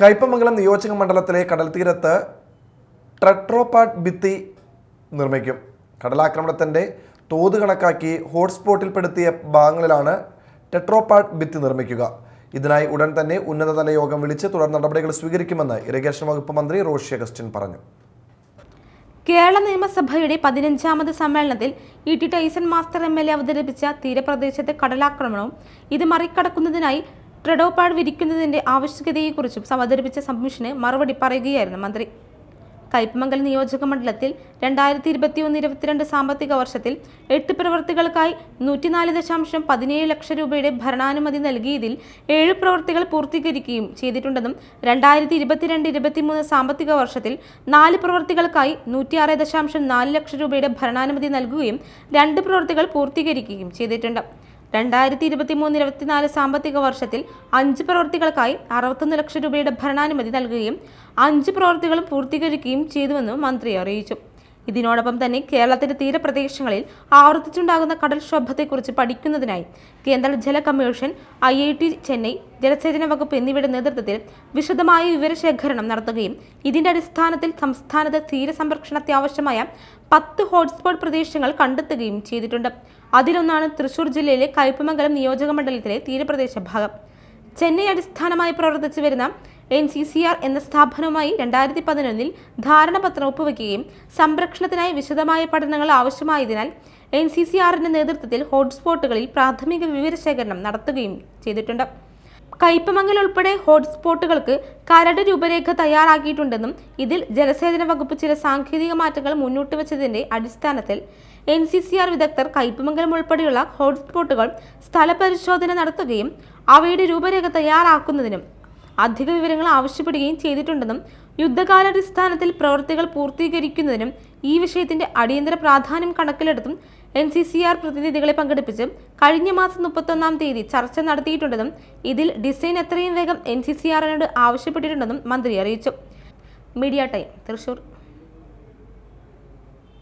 കയ്പമംഗലം നിയോജക മണ്ഡലത്തിലെ കടൽത്തീരത്ത് ട്രട്രോപാഡ് ഭിത്തി നിർമ്മിക്കും. കടലാക്രമണത്തിന്റെ തോത് കണക്കാക്കി ഹോട്ട്സ്പോട്ടിൽപ്പെടുത്തിയ ഭാഗങ്ങളിലാണ് ടെട്രോപാഡ് ഭിത്തി നിർമ്മിക്കുക. ഇതിനായി ഉടൻ തന്നെ ഉന്നതതല യോഗം വിളിച്ച് തുടർ നടപടികൾ സ്വീകരിക്കുമെന്ന് ഇറിഗേഷൻ വകുപ്പ് മന്ത്രി റോഷി അഗസ്റ്റിൻ പറഞ്ഞു. കേരള നിയമസഭയുടെ പതിനഞ്ചാമത് സമ്മേളനത്തിൽ E T Taison master M L A അവതരിപ്പിച്ച തീരപ്രദേശത്തെ കടലാക്രമണവും ഇത് മറികടക്കുന്നതിനായി ട്രെഡോപാഡ് വിരിക്കുന്നതിന്റെ ആവശ്യകതയെക്കുറിച്ചും അവതരിപ്പിച്ച സബ്മിഷന് മറുപടി പറയുകയായിരുന്നു മന്ത്രി. കയ്പമംഗലം നിയോജക മണ്ഡലത്തിൽ രണ്ടായിരത്തി ഇരുപത്തിയൊന്ന് ഇരുപത്തിരണ്ട് സാമ്പത്തിക വർഷത്തിൽ എട്ട് പ്രവർത്തികൾക്കായി നൂറ്റിനാല് ദശാംശം പതിനേഴ് ലക്ഷം രൂപയുടെ ഭരണാനുമതി നൽകിയതിൽ ഏഴ് പ്രവർത്തികൾ പൂർത്തീകരിക്കുകയും ചെയ്തിട്ടുണ്ടെന്നും രണ്ടായിരത്തി ഇരുപത്തിരണ്ട് ഇരുപത്തിമൂന്ന് സാമ്പത്തിക വർഷത്തിൽ നാല് പ്രവർത്തികൾക്കായി നൂറ്റിയാറ് ദശാംശം നാല് ലക്ഷം രൂപയുടെ ഭരണാനുമതി നൽകുകയും രണ്ട് പ്രവർത്തികൾ പൂർത്തീകരിക്കുകയും ചെയ്തിട്ടുണ്ട്. രണ്ടായിരത്തി ഇരുപത്തി മൂന്ന് ഇരുപത്തിനാല് സാമ്പത്തിക വർഷത്തിൽ അഞ്ച് പ്രവൃത്തികൾക്കായി അറുപത്തൊന്ന് ലക്ഷം രൂപയുടെ ഭരണാനുമതി നൽകുകയും അഞ്ച് പ്രവൃത്തികളും പൂർത്തീകരിക്കുകയും ചെയ്തുവെന്നും മന്ത്രി അറിയിച്ചു. ഇതിനോടൊപ്പം തന്നെ കേരളത്തിന്റെ തീരപ്രദേശങ്ങളിൽ ആവർത്തിച്ചുണ്ടാകുന്ന കടൽക്ഷോഭത്തെക്കുറിച്ച് പഠിക്കുന്നതിനായി കേന്ദ്ര ജല commission I I T Chennai ജലസേചന വകുപ്പ് എന്നിവയുടെ നേതൃത്വത്തിൽ വിശദമായ വിവരശേഖരണം നടത്തുകയും ഇതിന്റെ അടിസ്ഥാനത്തിൽ സംസ്ഥാനത്ത് തീരസംരക്ഷണത്തെ ആവശ്യമായ പത്ത് ഹോട്ട്സ്പോട്ട് പ്രദേശങ്ങൾ കണ്ടെത്തുകയും ചെയ്തിട്ടുണ്ട്. അതിലൊന്നാണ് തൃശൂർ ജില്ലയിലെ കയ്പമംഗലം നിയോജക മണ്ഡലത്തിലെ തീരപ്രദേശ ഭാഗം. ചെന്നൈ അടിസ്ഥാനമായി പ്രവർത്തിച്ചു വരുന്ന എൻ സി സി ആർ എന്ന സ്ഥാപനവുമായി രണ്ടായിരത്തി പതിനൊന്നിൽ ധാരണപത്രം ഒപ്പുവെക്കുകയും സംരക്ഷണത്തിനായി വിശദമായ പഠനങ്ങൾ ആവശ്യമായതിനാൽ എൻ സി സി ആറിന്റെ നേതൃത്വത്തിൽ ഹോട്ട്സ്പോട്ടുകളിൽ പ്രാഥമിക വിവരശേഖരണം നടത്തുകയും ചെയ്തിട്ടുണ്ട്. കയ്പമംഗൽ ഉൾപ്പെടെ ഹോട്ട്സ്പോട്ടുകൾക്ക് കരട് രൂപരേഖ തയ്യാറാക്കിയിട്ടുണ്ടെന്നും ഇതിൽ ജലസേചന വകുപ്പ് ചില സാങ്കേതിക മാറ്റങ്ങൾ മുന്നോട്ട് വെച്ചതിന്റെ അടിസ്ഥാനത്തിൽ എൻ സി സി ആർ വിദഗ്ധർ കയ്പമംഗലം ഉൾപ്പെടെയുള്ള ഹോട്ട്സ്പോട്ടുകൾ സ്ഥലപരിശോധന നടത്തുകയും അവയുടെ രൂപരേഖ തയ്യാറാക്കുന്നതിനും അധിക വിവരങ്ങൾ ആവശ്യപ്പെടുകയും ചെയ്തിട്ടുണ്ടെന്നും യുദ്ധകാലാടിസ്ഥാനത്തിൽ പ്രവൃത്തികൾ പൂർത്തീകരിക്കുന്നതിനും ഈ വിഷയത്തിന്റെ അടിയന്തര പ്രാധാന്യം കണക്കിലെടുത്തും എൻ സി സി ആർ പ്രതിനിധികളെ പങ്കെടുപ്പിച്ച് കഴിഞ്ഞ മാസം മുപ്പത്തൊന്നാം തീയതി ചർച്ച നടത്തിയിട്ടുണ്ടെന്നും ഇതിൽ ഡിസൈൻ എത്രയും വേഗം എൻ സി സി ആറിനോട് ആവശ്യപ്പെട്ടിട്ടുണ്ടെന്നും മന്ത്രി അറിയിച്ചു. Media time Thrissur.